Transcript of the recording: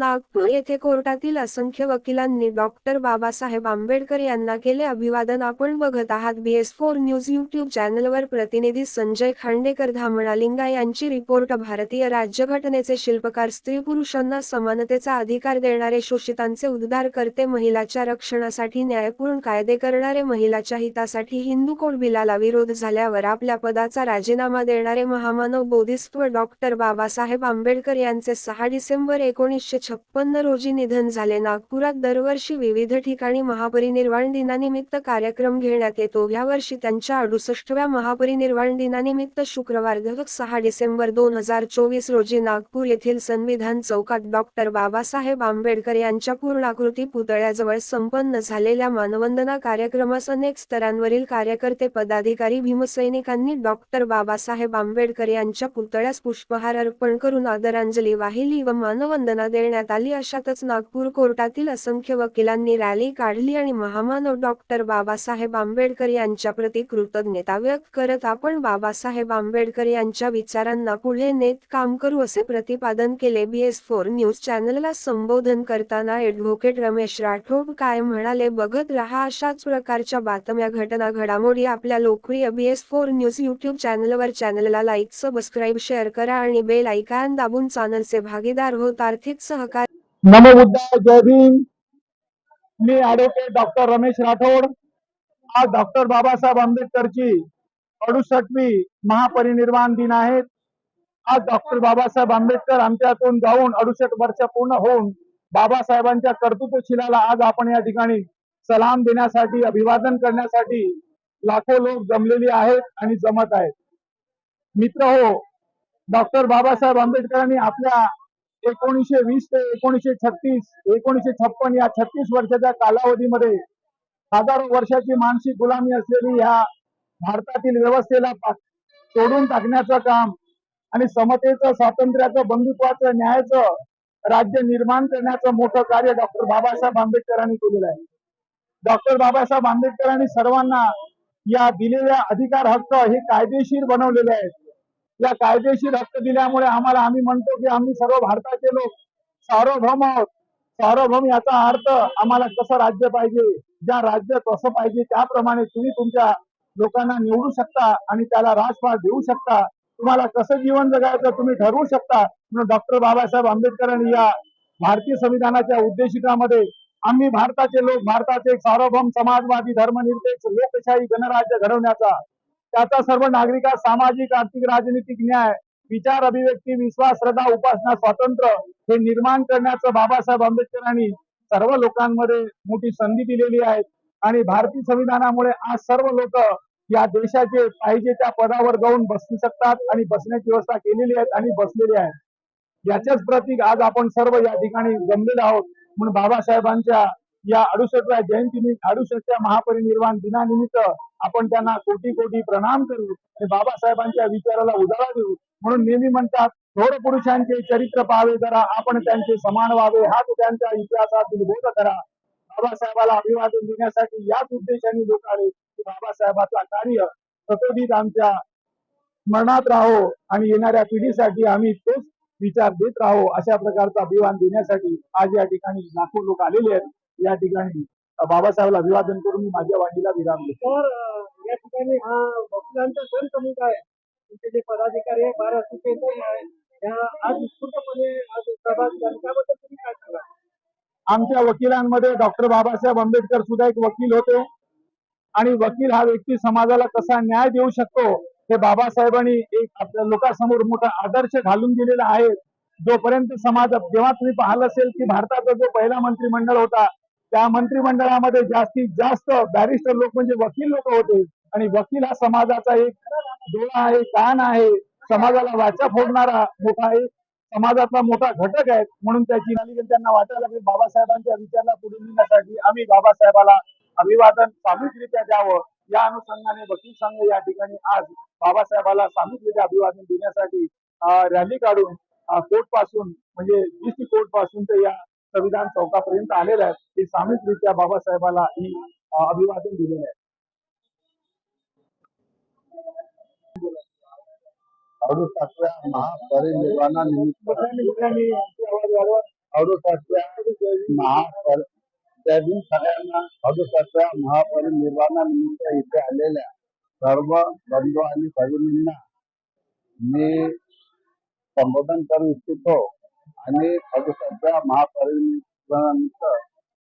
नागपूर येथे कोर्टातील असंख्य वकिलांनी डॉक्टर बाबासाहेब आंबेडकर यांना केले अभिवादन. आपण बघत आहात B S four news YouTube चॅनलवर प्रतिनिधी संजय खांडेकर धामणालिंगा यांची रिपोर्ट. भारतीय राज्यघटनेचे शिल्पकार स्त्री पुरुषांना समानतेचा अधिकार देणारे शोषितांचे उद्धार करते महिलाच्या रक्षणासाठी न्यायपूर्ण कायदे करणारे महिलाच्या हितासाठी हिंदू कोड बिलाला विरोध झाल्यावर आपल्या पदाचा राजीनामा देणारे महामानव बोधिसत्व डॉक्टर बाबासाहेब आंबेडकर यांचे सहा डिसेंबर एकोणीसशे छप्पन्न रोजी निधन झाले. नागपुरात दरवर्षी विविध ठिकाणी महापरिनिर्वाण दिनानिमित्त कार्यक्रम घेण्यात येतो. यावर्षी त्यांच्या अडुसष्टव्या महापरिनिर्वाण दिनानिमित्त शुक्रवार सहा डिसेंबर दोन हजार चोवीस रोजी नागपूर येथील संविधान चौकात डॉक्टर बाबासाहेब आंबेडकर यांच्या पूर्णाकृती पुतळ्याजवळ संपन्न झालेल्या मानवंदना कार्यक्रमास अनेक स्तरांवरील कार्यकर्ते पदाधिकारी भीमसैनिकांनी डॉक्टर बाबासाहेब आंबेडकर यांच्या पुतळ्यास पुष्पहार अर्पण करून आदरांजली वाहिली व मानवंदना देण्यात आली अशातच नागपूर कोर्टातील असंख्य वकिलांनी रॅली काढली आणि महामानव डॉक्टर बाबासाहेब आंबेडकर यांच्या प्रती कृतज्ञता व्यक्त करत आपण बाबासाहेब आंबेडकर यांच्या विचारांना पुढे नेत काम करू असे प्रतिपादन केले. बी एस फोर न्यूज चॅनलला संबोधन करताना ॲडव्होकेट रमेश राठोड काय म्हणाले? बघत रहा अशाच प्रकारच्या बातम्या घटना घडामोडी आपल्या लोकप्रिय B S four news YouTube चॅनलवर. चॅनलला लाईक सबस्क्राईब शेअर करा आणि बेल ऐकान दाबून चॅनलचे भागीदार होत. आर्थिक सहकार नमो बुद्धाय जय भीम. मी ऍडव्होकेट डॉक्टर रमेश राठोड. आज डॉक्टर बाबासाहेब आंबेडकरची अडुसष्टवी महापरिनिर्वाण दिन आहेत आज डॉक्टर बाबासाहेब आंबेडकर आमच्यातून जाऊन अडुसष्ट वर्ष पूर्ण होऊन बाबासाहेबांच्या कर्तृत्वशिलाला आज आपण या ठिकाणी सलाम देण्यासाठी अभिवादन करण्यासाठी लाखो लोक जमलेली आहेत आणि जमत आहेत. मित्र हो डॉक्टर बाबासाहेब आंबेडकरांनी आपल्या एकोणीसशे वीस ते एकोणीसशे छत्तीस एकोणीसशे छप्पन या छत्तीस वर्षाच्या कालावधीमध्ये हजारो वर्षाची मानसिक गुलामी असलेली ह्या भारतातील व्यवस्थेला तोडून टाकण्याचं काम आणि समतेचं स्वातंत्र्याचं बंधुत्वाचं न्यायाचं राज्य निर्माण करण्याचं मोठं कार्य डॉक्टर बाबासाहेब आंबेडकरांनी केलेलं आहे. डॉक्टर बाबासाहेब आंबेडकरांनी सर्वांना या दिलेल्या अधिकार हक्क हे कायदेशीर बनवलेले आहेत. या कायदेशीर हक्क दिल्यामुळे आम्हाला आम्ही म्हणतो की आम्ही सर्व भारताचे लोक सार्वभौम आहोत. सार्वभौम याचा अर्थ आम्हाला कसं राज्य पाहिजे ज्या राज्य असं पाहिजे त्याप्रमाणे तुम्ही तुमच्या लोकांना निवडू शकता आणि त्याला राजपाट देऊ शकता. तुम्हाला कसं जीवन जगायचं तुम्ही ठरवू शकता. म्हणून डॉक्टर बाबासाहेब आंबेडकरांनी या भारतीय संविधानाच्या उद्देशिकामध्ये आम्ही भारताचे लोक भारताचे एक सार्वभौम समाजवादी धर्मनिरपेक्ष लोकशाही गणराज्य घडवण्याचा त्याचा सर्व नागरिकात सामाजिक आर्थिक राजनीतिक न्याय विचार अभिव्यक्ती विश्वास श्रद्धा उपासना स्वातंत्र्य हे निर्माण करण्याचं बाबासाहेब आंबेडकरांनी सर्व लोकांमध्ये मोठी संधी दिलेली आहे. आणि भारतीय संविधानामुळे आज सर्व लोक या देशाचे पाहिजे त्या पदावर जाऊन बसू शकतात आणि बसण्याची व्यवस्था केलेली आहे आणि बसलेली आहे. याचेच प्रतीक आज आपण सर्व या ठिकाणी जमलेलो आहोत. म्हणून बाबासाहेबांच्या या अडुसष्टव्या जयंती अडुसष्टव्या महापरिनिर्वाण दिनानिमित्त आपण त्यांना कोटी कोटी प्रणाम करू आणि बाबासाहेबांच्या विचाराला उजाळा देऊ. म्हणून नेहमी म्हणतात थोर पुरुषांचे चरित्र पाहावे जरा आपण त्यांचे समान व्हावे हाच त्यांच्या इतिहासातील बोध करा. बाबासाहेबाला अभिवादन देण्यासाठी याच उद्देशाने लोक आले की बाबासाहेबांचा कार्य सतोदित आमच्या स्मरणात राहो आणि येणाऱ्या पिढीसाठी आम्ही तोच विचार देत राहो अशा प्रकारचा अभिवादन देण्यासाठी आज या ठिकाणी लाखो लोक आलेले आहेत. या ठिकाणी बाबासाहेबाला अभिवादन करून मी माझ्या वाणीला विराम अ, या ठिकाणी हा वकिलांचा जन समूह आहे. तुमचे जे पदाधिकारी आहे बारा या आज उत्स्फूर्तपणे आज सहभाग झाले. त्याबद्दल तुम्ही काय सांगा आमच्या वकिलांमध्ये डॉक्टर बाबासाहेब आंबेडकर सुद्धा एक वकील होते. आणि वकील हा व्यक्ती समाजाला कसा न्याय देऊ शकतो हे बाबासाहेबांनी एक आपल्या लोकांसमोर मोठा आदर्श घालून दिलेला आहे. जोपर्यंत समाजात जेव्हा तुम्ही पाहिलं असेल की भारताचा जो पहिला मंत्रिमंडळ होता त्या मंत्रिमंडळामध्ये जास्तीत जास्त बॅरिस्टर लोक म्हणजे वकील लोक होते. आणि वकील हा समाजाचा एक डोळा आहे कान आहे. समाजाला वाचा फोडणारा मोठा एक समाजातला मोठा घटक आहे. म्हणून त्याची त्यांना वाटायला लागली. बाबासाहेबांच्या विचाराला पुढे नेण्यासाठी आम्ही बाबासाहेबाला अभिवादन सामूहिकरित्या द्यावं. या अनुषंगाने वकील संघ या ठिकाणी आज बाबासाहेबाला सामूहिकरित्या अभिवादन देण्यासाठी रॅली काढून कोर्टपासून म्हणजे डीसी कोर्टपासून ते या संविधान चौकापर्यंत आलेले आहेत ते सामूहिकरित्या बाबासाहेबाला ही अभिवादन दिलेलं आहे. अडुसष्टव्या महापरिनिर्वाणानिमित्त मित्रांनी मित्रांनी आमची आवाज वाढवा अडुसष्टव्या महापर त्या दिन सगळ्यांना अडुसष्टव्या महापरिनिर्वाणानिमित्त इथे आलेल्या सर्व बंधू आणि भगिनींना मी संबोधन करू इच्छितो. आणि अडुसष्टव्या महापरिनिर्वाणानिमित्त